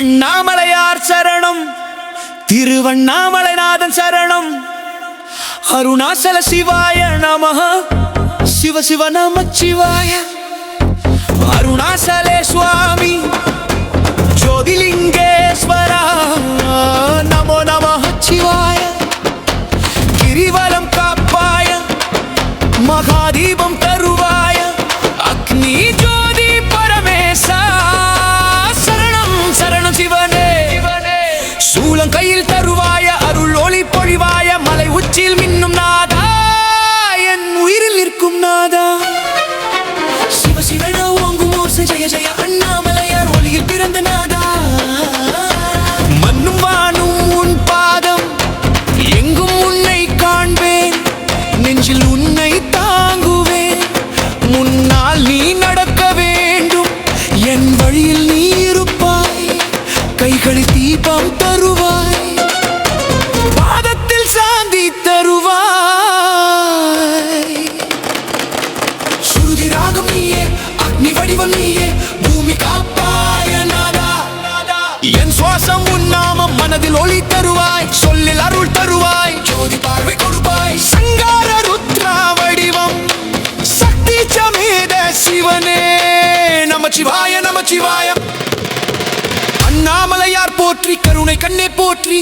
அண்ணாமலையார் சரணம். திருவண்ணாமலைநாதன் சரணம். அருணாசல சிவாய நம சிவ சிவ நம சிவாய. அருணாசலே சுவாமி. சூலம் கையில் தருவாய அருள் ஒளி பொழிவாய மலை உச்சியில் மின்னும் நாதா என் உயிரில் நிற்கும் நாதா. சிவ சிவன ஓங்கும் ஓசை ஜெய ஜெய அண்ணாமலையார் ஒளியில் பிறந்த நாதா. மண்ணும் வானும் உன் பாதம் எங்கும் உன்னை காண்பேன். நெஞ்சில் உன்னை தாங்குவேன். முன்னால் நீ நடக்க வேண்டும். என் வழியில் நீ நீ வடிவம் நீயே பூமி காப்பாய நாதா என் சுவாசம் உன் நாமம் மனதில் ஒளி தருவாய் சொல்லில் அருள் தருவாய் ஜோதி பார்வை கொடுப்பாய் சங்கார ருத்ரா வடிவம் சக்தி சமேத சிவனே நமச்சிவாய நமச்சிவாய அண்ணாமலையார் போற்றி கருணை கண்ணே போற்றி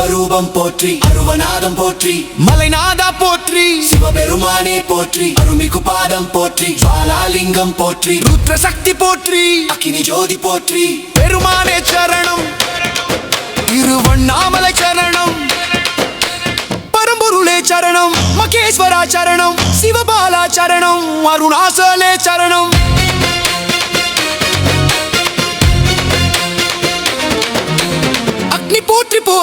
ஸ்வரூபம் போற்றி அருவநாதம் போற்றி மலைநாதா போற்றி சிவபெருமானே போற்றி அருமிகு பாதம் போற்றி ஜுவாலாலிங்கம் போற்றி ருத்ர சக்தி போற்றி அக்கினி ஜோதி போற்றி. பெருமானே சரணம் திருவண்ணாமலை சரணம் பரம்பொருளே சரணம் மகேஸ்வரா சரணம் சிவபாலா சரணம் அருணாசலே சரணம்.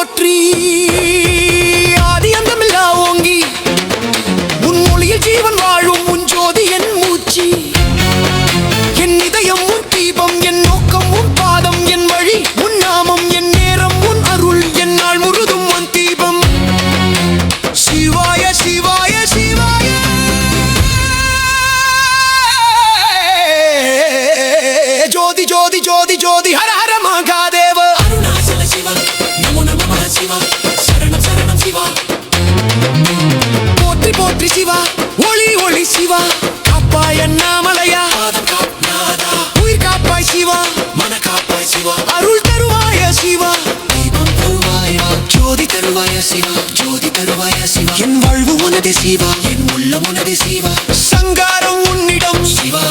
போற்றி சிவா ஒளி ஒளி சிவா. காப்பாய் அண்ணாமலையா உயிர் காப்பாய் சிவா. மன காப்பாய் சிவா அருள் தருவாய சிவா. தீபம் தருவாயா ஜோதி தருவாய சிவா ஜோதி தருவாய சிவா. என் வாழ்வு உனது சிவா. என் உள்ளம் உனது சிவா. சங்காரம் உன்னிடம். சிவா.